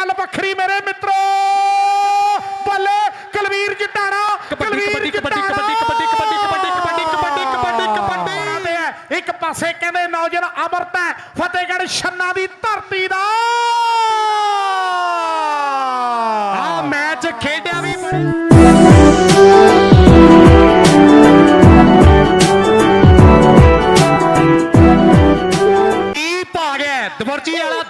ਗੱਲ ਵੱਖਰੀ ਮੇਰੇ ਮਿੱਤਰੋ। ਬੱਲੇ ਕੁਲਵੀਰ ਜਟਾਣਾ ਕੁਲਵੀਰ ਜਟਾਣਾ ਇੱਕ ਪਾਸੇ ਕਹਿੰਦੇ ਨੌਜਵਾਨ ਅਮਰਤ ਹੈ ਫਤਿਹਗੜ੍ਹ ਛੰਨਾ ਦੀ ਧਰਤੀ ਦਾ। ਆ ਮੈਚ ਖੇਡਿਆ ਵੀ ਈਪ ਆ ਗਿਆ ਦਵਰਜੀ ਵਾਲਾ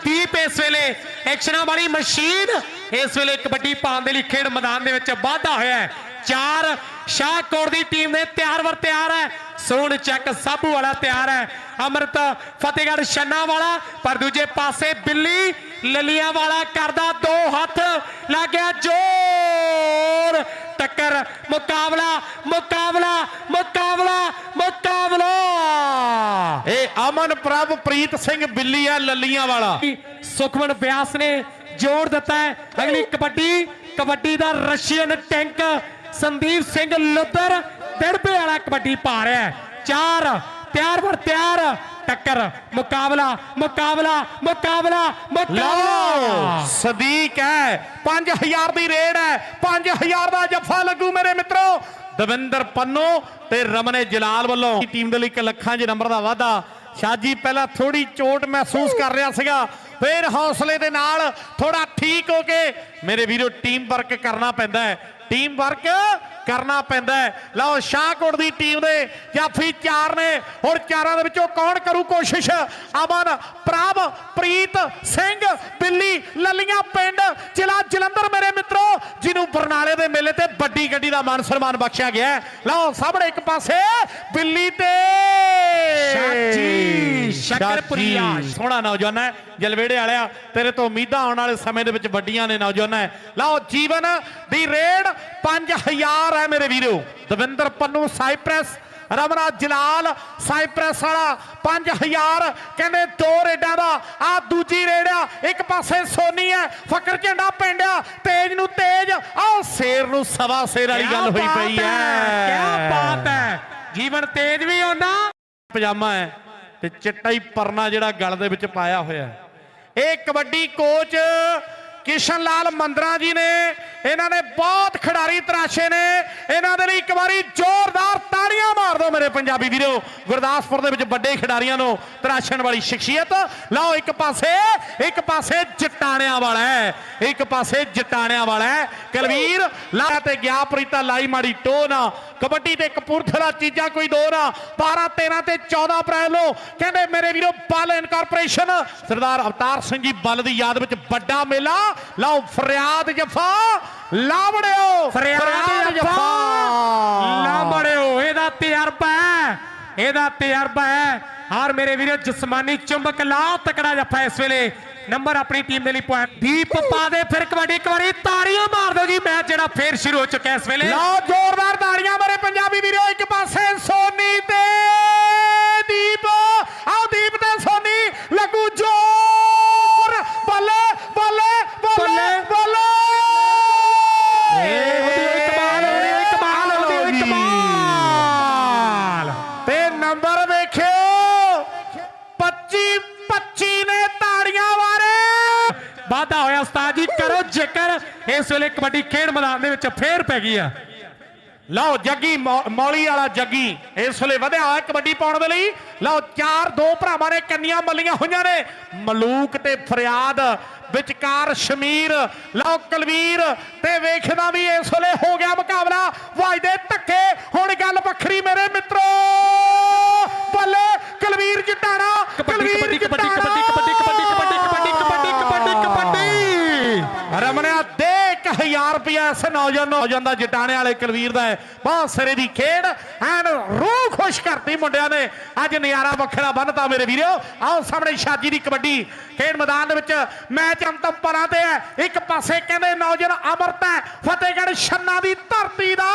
ਵੇਲੇ ਐਕਸ਼ਨਾਂ ਵਾਲੀ ਮਸ਼ੀਨ ਇਸ ਵੇਲੇ ਕਬੱਡੀ ਪਾਉਣ ਦੇ ਲਈ ਖੇਡ ਮੈਦਾਨ ਦੇ ਵਿੱਚ ਵਾਧਾ ਹੋਇਆ ਹੈ। ਚਾਰ ਸ਼ਾਹਕੋਟ ਦੀ ਟੀਮ ਨੇ ਤਿਆਰ ਵਰ ਤਿਆਰ ਹੈ। ਸੋਨ ਚੱਕ ਸਾਬੂ ਵਾਲਾ ਤਿਆਰ ਹੈ। ਅਮਰਤ ਫਤਿਹਗੜ੍ਹ ਛੰਨਾ ਵਾਲਾ ਪਰ ਦੂਜੇ ਪਾਸੇ ਬਿੱਲੀ ਲਲੀਆਂ ਵਾਲਾ ਕਰਦਾ ਦੋ ਹੱਥ ਲੱਗਿਆ ਜੋਰ। ਟੱਕਰ ਮੁਕਾਬਲਾ ਮੁਕਾਬਲਾ ਮੁਕਾਬਲਾ ਮੁਕਾਬਲਾ। ਇਹ ਅਮਨ ਪ੍ਰਭ ਪ੍ਰੀਤ ਸਿੰਘ ਬਿੱਲੀ ਆ ਲੱਲੀਆਂ ਵਾਲਾ। ਸੁਖਮਨ ਵਿਆਸ ਨੇ ਜੋੜ ਦਿੱਤਾ ਹੈ। ਅਗਲੀ ਕਬੱਡੀ ਕਬੱਡੀ ਦਾ ਰਸ਼ੀਅਨ ਟੈਂਕ ਸੰਦੀਪ ਸਿੰਘ ਲੁੱਦਰ ਦਿੜਬੇ ਵਾਲਾ ਕਬੱਡੀ ਪਾ ਰਿਹਾ ਹੈ। ਚਾਰ, ਤਿਆਰ ਵਰ ਤਿਆਰ, ਟੱਕਰ, ਮੁਕਾਬਲਾ ਮੁਕਾਬਲਾ ਮੁਕਾਬਲਾ ਮੁਕਾਬਲਾ। ਸਦੀਕ ਹੈ। 5000 ਦੀ ਰੇਡ ਹੈ। 5000 ਦਾ ਜੱਫਾ ਲੱਗੂ ਮੇਰੇ ਮਿੱਤਰੋ। ਦਵਿੰਦਰ ਪੰਨੋ ਤੇ ਰਮਨੇ ਜਲਾਲ ਵੱਲੋਂ। ਟੀਮ ਦੇ ਲਈ ਇੱਕ ਲੱਖਾਂ 'ਚ ਨੰਬਰ ਦਾ ਵਾਅਦਾ। ਸ਼ਾਜੀ ਪਹਿਲਾਂ ਥੋੜੀ ਚੋਟ ਮਹਿਸੂਸ ਕਰ ਰਿਹਾ ਸੀਗਾ। ਫੇਰ ਹੌਸਲੇ ਦੇ ਨਾਲ ਥੋੜਾ ਠੀਕ ਹੋ ਕੇ ਮੇਰੇ ਵੀਰੋ ਟੀਮ ਵਰਕ ਕਰਨਾ ਪੈਂਦਾ ਹੈ। ਟੀਮ ਵਰਕ ਕਰਨਾ ਪੈਂਦਾ ਲਓ, ਸ਼ਾਹਕੋਟ ਦੀ ਟੀਮ ਦੇ ਜਾਫੀ ਚਾਰ ਨੇ। ਹੁਣ ਚਾਰਾਂ ਦੇ ਵਿੱਚੋਂ ਕੌਣ ਕਰੂ ਕੋਸ਼ਿਸ਼? ਅਮਨ, ਪ੍ਰਭ, ਪ੍ਰੀਤ ਸਿੰਘ, ਬਿੱਲੀ, ਲੱਲੀਆਂ ਪਿੰਡ, ਜ਼ਿਲ੍ਹਾ ਜਲੰਧਰ ਮੇਰੇ ਮਿੱਤਰੋ, ਜਿਹਨੂੰ ਬਰਨਾਲੇ ਦੇ ਮੇਲੇ ਤੇ ਵੱਡੀ ਗੱਡੀ ਦਾ ਮਾਨ ਸਨਮਾਨ ਬਖਸ਼ਿਆ ਗਿਆ ਹੈ। ਲਓ, ਸਾਹਮਣੇ ਇੱਕ ਪਾਸੇ ਬਿੱਲੀ ਤੇ ਸ਼ਕਰਪੁਰੀਆ। ਸੋਹਣਾ ਨੌਜਵਾਨ ਹੈ ਜਲਵੇੜੇ ਵਾਲਿਆ। ਤੇਰੇ ਤੋਂ ਉਮੀਦਾਂ ਆਉਣ ਵਾਲੇ ਸਮੇਂ ਦੇ ਵਿੱਚ ਵੱਡੀਆਂ ਨੇ ਨੌਜਵਾਨ ਹੈ। ਲਓ ਜੀਵਨ ਦੀ ਰੇਡ 5000 ਹੈ ਮੇਰੇ ਵੀਰੋ। ਦਵਿੰਦਰ ਪੰਨੂ ਸਾਈਪ੍ਰੈਸ ਰਮਨਾ ਜਲਾਲ ਸਾਈਪ੍ਰੈਸ ਵਾਲਾ 5000 ਕਹਿੰਦੇ ਦੋ ਰੇਡਾਂ ਦਾ ਆ ਦੂਜੀ ਰੇਡ ਆ। ਇੱਕ ਪਾਸੇ ਸੋਨੀ ਹੈ ਫਕਰ ਝੰਡਾ ਪਿੰਡਿਆ ਤੇਜ ਨੂੰ ਤੇਜ ਆਹ ਸ਼ੇਰ ਨੂੰ ਸਵਾ ਸ਼ੇਰ ਵਾਲੀ ਗੱਲ ਹੋਈ ਪਈ ਹੈ ਕੀ ਬਾਤ ਹੈ। ਜੀਵਨ ਤੇਜ ਵੀ ਹੁੰਦਾ ਪਜਾਮਾ ਹੈ। ਤੇ ਚਿੱਟਾ ਹੀ ਪਰਨਾ ਜਿਹੜਾ ਗਲ ਦੇ ਵਿੱਚ ਪਾਇਆ ਹੋਇਆ ਇਹ ਕਬੱਡੀ ਕੋਚ ਕਿਸ਼ਨ ਲਾਲ ਮੰਦਰਾ ਜੀ ਨੇ, ਇਹਨਾਂ ਨੇ ਬਹੁਤ ਖਿਡਾਰੀ ਤਰਾਸ਼ੇ ਨੇ। ਇਹਨਾਂ ਦੇ ਲਈ ਇੱਕ ਵਾਰੀ ਜ਼ੋਰਦਾਰ ਤਾੜੀਆਂ ਮਾਰ ਦਿਓ ਮੇਰੇ ਪੰਜਾਬੀ ਵੀਰੋ। ਗੁਰਦਾਸਪੁਰ ਦੇ ਵਿੱਚ ਵੱਡੇ ਖਿਡਾਰੀਆਂ ਨੂੰ ਤਰਾਸ਼ਣ ਵਾਲੀ ਸ਼ਖਸੀਅਤ। ਲਓ ਇੱਕ ਪਾਸੇ ਇੱਕ ਪਾਸੇ ਜਟਾਣਿਆਂ ਵਾਲਾ ਹੈ। ਇੱਕ ਪਾਸੇ ਜਟਾਣਿਆਂ ਵਾਲਾ ਹੈ। ਕਲਵੀਰ ਲਾ ਤੇ ਗਿਆ ਪ੍ਰੀਤਾ, ਲਾਈ ਮਾੜੀ ਟੋ ਨਾ। ਕਬੱਡੀ ਤੇ ਕਪੂਰਥਲਾ ਚੀਜ਼ਾਂ ਕੋਈ ਦੋ ਨਾ। 12 13 ਤੇ 14 ਅਪ੍ਰੈਲ ਨੂੰ ਕਹਿੰਦੇ ਮੇਰੇ ਵੀਰੋ ਬਲ ਇਨਕਾਰਪੋਰੇਸ਼ਨ। ਸਰਦਾਰ ਅਵਤਾਰ ਸਿੰਘ ਜੀ ਬਲ ਦੀ ਯਾਦ ਵਿੱਚ ਵੱਡਾ ਮੇਲਾ। ਲਓ ਫਰਿਆਦ ਜਫਾ। ਲਾਵੜਿਓ ਫਰਿਆਦ ਜਫਾ ਲਾਂਬੜਿਓ ਇਹਦਾ ਤਜਰਬਾ ਹੈ ਇਹਦਾ ਤਜਰਬਾ ਹੈ। ਹਾਰ ਮੇਰੇ ਵੀਰੋ, ਜਸਮਾਨੀ ਚੁੰਬਕ ਲਾ ਤਕੜਾ ਜੱਫਾ ਇਸ ਵੇਲੇ। ਨੰਬਰ ਆਪਣੀ ਟੀਮ ਦੇ ਲਈ ਪੁਆਇੰਟ ਦੀਪ ਪਾ ਦੇ ਫਿਰ ਕਬੱਡੀ ਇੱਕ ਵਾਰੀ ਤਾੜੀਆਂ ਮਾਰ ਦਿਓ ਜੀ। ਮੈਚ ਜਿਹੜਾ ਫੇਰ ਸ਼ੁਰੂ ਹੋ ਚੁੱਕਾ ਇਸ ਵੇਲੇ। ਲਓ ਜ਼ੋਰਦਾਰ ਤਾੜੀਆਂ ਮੇਰੇ ਪੰਜਾਬੀ ਵੀਰੋ, ਇੱਕ ਪਾਸੇ ਸੋਨੀ ਵਾਧਾ ਹੋਇਆ ਉਸਤਾਦ ਜੀ, ਕਰੋ ਜ਼ਿਕਰ। ਇਸ ਵੇਲੇ ਕਬੱਡੀ ਖੇਡ ਮੈਦਾਨ ਦੇ ਵਿੱਚ ਫੇਰ ਪੈ ਗਈ ਆ। ਲਓ, ਜੱਗੀ ਮੌਲੀ ਵਾਲਾ ਜੱਗੀ, ਇਸ ਵੇਲੇ ਵਧਿਆ ਹੋਇਆ ਕਬੱਡੀ ਪਾਉਣ ਦੇ ਲਈ। ਲਓ, ਚਾਰ ਦੋ ਭਰਾਵਾਂ ਨੇ ਕੰਨੀਆਂ ਮੱਲੀਆਂ ਹੋਈਆਂ ਨੇ। ਮਲੂਕ ਤੇ ਫਰਿਆਦ, ਵਿਚਕਾਰ ਸ਼ਮੀਰ, ਲਓ, ਕਲਵੀਰ ਤੇ ਵੇਖਦਾ ਵੀ ਇਸ ਵੇਲੇ ਹੋ ਗਿਆ ਮੁਕਾਬਲਾ। ਵੱਜਦੇ ਰਮਣਿਆ ਦੇ 1000 ਰੁਪਇਆ ਇਸ ਨੌਜਵਾਨ ਨੌਜਵਾਨ ਦਾ ਜਟਾਣੇ ਵਾਲੇ ਕਲਵੀਰ ਦਾ ਹੈ। ਬਹੁਤ ਸਿਰੇ ਦੀ ਖੇਡ ਐਨ ਰੂਹ ਖੁਸ਼ ਕਰਤੀ ਮੁੰਡਿਆਂ ਨੇ। ਅੱਜ ਨਜ਼ਾਰਾ ਵੱਖਰਾ ਬੰਨਤਾ ਮੇਰੇ ਵੀਰੋ। ਆਓ ਸਾਹਮਣੇ ਸ਼ਾਜੀ ਦੀ ਕਬੱਡੀ ਖੇਡ ਮੈਦਾਨ ਦੇ ਵਿੱਚ। ਮੈਚ ਅੰਤਮ ਪਰਾਂ ਤੇ ਹੈ। ਇੱਕ ਪਾਸੇ ਕਹਿੰਦੇ ਨੌਜਵਾਨ ਅਮਰਤ ਹੈ। ਫਤਿਹਗੜ੍ਹ ਛੰਨਾ ਦੀ ਧਰਤੀ ਦਾ।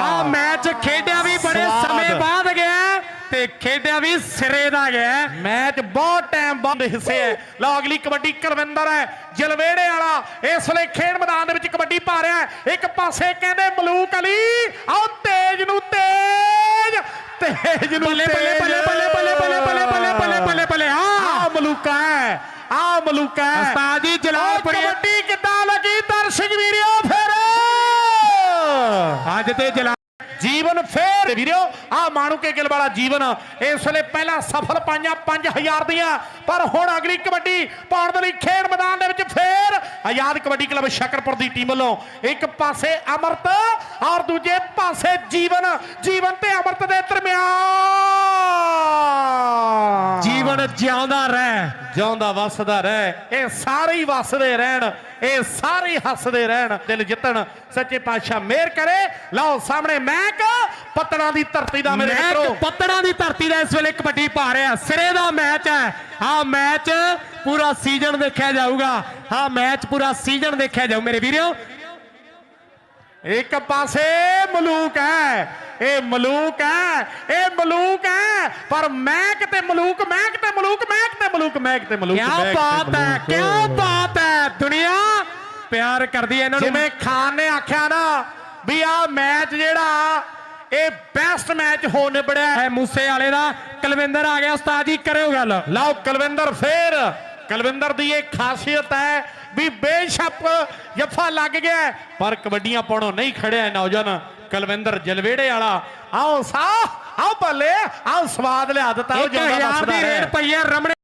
ਆ ਮੈਚ ਖੇਡਿਆ ਵੀ ਬੜੇ ਤੇ ਖੇਡਿਆ ਵੀ ਸਿਰੇ ਦਾ ਗਿਆ ਮੈਚ ਬਹੁਤ ਟਾਈਮ ਬਾਅਦ ਹਿੱਸੇ ਹੈ। ਲਓ ਅਗਲੀ ਕਬੱਡੀ ਕੁਲਵਿੰਦਰ ਹੈ। ਜਲਵੇੜੇ ਵਾਲਾ ਇਸ ਵੇਲੇ ਖੇਡ ਮੈਦਾਨ ਦੇ ਵਿੱਚ ਕਬੱਡੀ ਪਾ ਰਿਹਾ ਹੈ। ਇੱਕ ਪਾਸੇ ਕਹਿੰਦੇ ਮਲੂਕ ਅਲੀ ਆਓ ਤੇਜ ਨੂੰ ਤੇਜ ਤੇਜ ਨੂੰ ਬੱਲੇ ਬੱਲੇ ਬੱਲੇ ਬੱਲੇ ਬੱਲੇ ਬੱਲੇ ਬੱਲੇ ਬੱਲੇ ਬੱਲੇ ਬੱਲੇ ਬੱਲੇ ਆ ਮਲੂਕ ਹੈ ਆ ਮਲੂਕਾ ਹੈ। ਉਸਤਾਦ ਜੀ ਜਲਾਲਪੁਰੀ ਕਬੱਡੀ ਕਿੱਦਾਂ ਲੱਗੀ ਦਰਸ਼ਕ ਵੀਰਿਓ ਫਿਰ। ਅੱਜ ਤੇ ਜਲਾ ਜੀਵਨ ਫੇਰ ਵੀਰਿਓ ਆ ਮਾਣੂ ਕੇ ਗਿੱਲ ਵਾਲਾ ਜੀਵਨ। ਇਸ ਵੇਲੇ ਪਹਿਲਾਂ ਸਫਲ ਪਾਈਆਂ 5000 ਦੀਆਂ ਪਰ ਹੁਣ ਅਗਲੀ ਕਬੱਡੀ ਪਾਉਣ ਦੇ ਲਈ ਖੇਡ ਮੈਦਾਨ ਦੇ ਵਿੱਚ ਫੇਰ ਆਜ਼ਾਦ ਕਬੱਡੀ ਕਲੱਬ ਸ਼ਕਰਪੁਰ ਦੀ ਟੀਮ ਵੱਲੋਂ ਇੱਕ ਪਾਸੇ ਅਮਰਤ ਔਰ ਦੂਜੇ ਪਾਸੇ ਜੀਵਨ ਜੀਵਨ ਤੇ ਅਮਰਤ ਦੇ ਦਰਮਿਆਨ। ਜੀਵਨ ਜਿਉਂਦਾ ਰਹਿ। ਜਿਉਂਦਾ ਵਸਦਾ ਰਹਿ। ਇਹ ਸਾਰੇ ਹੀ ਵਸਦੇ ਰਹਿਣ ਇਹ ਸਾਰੇ ਹੀ ਹੱਸਦੇ ਰਹਿਣ। ਦਿਲ ਜਿੱਤਣ ਸੱਚੇ ਪਾਤਸ਼ਾਹ ਮਿਹਰ ਕਰੇ। ਲਓ ਸਾਹਮਣੇ ਮੈਕ ਪਤਣਾ ਦੀ ਧਰਤੀ ਦਾ ਮੇਰੇ ਮਿੱਤਰੋ। ਪੱਤਣਾ ਦੀ ਧਰਤੀ ਦਾ ਇਸ ਵੇਲੇ ਕਬੱਡੀ ਪਾ ਰਿਹਾ ਸਿਰੇ ਦਾ ਮੈਚ ਹੈ। ਆ ਮੈਚ ਪੂਰਾ ਸੀਜ਼ਨ ਦੇਖਿਆ ਜਾਊਗਾ। ਆ ਮੈਚ ਪੂਰਾ ਸੀਜ਼ਨ ਦੇਖਿਆ ਜਾਊ। ਮੇਰੇ ਵੀਰੋ ਇੱਕ ਪਾਸੇ ਮਲੂਕ ਹੈ ਇਹ ਮਲੂਕ ਹੈ ਇਹ ਮਲੂਕ ਹੈ ਪਰ ਮੈਕ ਤੇ ਮਲੂਕ ਮੈਕ ਤੇ ਮਲੂਕ ਮੈਕ ਤੇ ਮਲੂਕ ਮੈਕ ਤੇ ਮਲੂਕ ਕੀ ਬਾਤ ਹੈ। ਕੀ ਬਾਤ ਹੈ ਦੁਨੀਆ ਪਿਆਰ ਕਰਦੀ ਹੈ ਇਹਨਾਂ ਨੂੰ। ਜਿਵੇਂ ਖਾਨ ਨੇ ਆਖਿਆ ਨਾ ਵੀ ਆ ਮੈਚ ਜਿਹੜਾ ਇਹ ਬੈਸਟ ਮੈਚ ਹੋ ਨਿਬੜਿਆ ਹੈ। ਹੈ ਮੂਸੇ ਵਾਲੇ ਦਾ ਕੁਲਵਿੰਦਰ ਆ ਗਿਆ ਉਸਤਾਦ ਜੀ ਕਰਿਓ ਗੱਲ। ਲਓ ਕੁਲਵਿੰਦਰ ਫੇਰ ਕੁਲਵਿੰਦਰ ਦੀ ਇਹ ਖਾਸੀਅਤ ਹੈ ਵੀ ਬੇਸ਼ੱਕ ਜੱਫਾ ਲੱਗ ਗਿਆ। ਪਰ ਕਬੱਡੀਆਂ ਪਾਉਣੋਂ ਨਹੀਂ ਖੜਿਆ ਨੌਜਵਾਨ ਕੁਲਵਿੰਦਰ ਜਲਵੇੜੇ ਵਾਲਾ। ਆਓ ਸਾ ਆਓ ਭੱਲੇ ਆਓ ਸਵਾਦ ਲਿਆ ਦਿੱਤਾ ਉਹ ਇੱਕ ਜਿਉਂਦਾ ਹਜ਼ਾਰ ਵੱਸਦਾ ਦੀ ਹੈ। ਰੇਡ ਪਈ ਹੈ ਰਮਣੇ।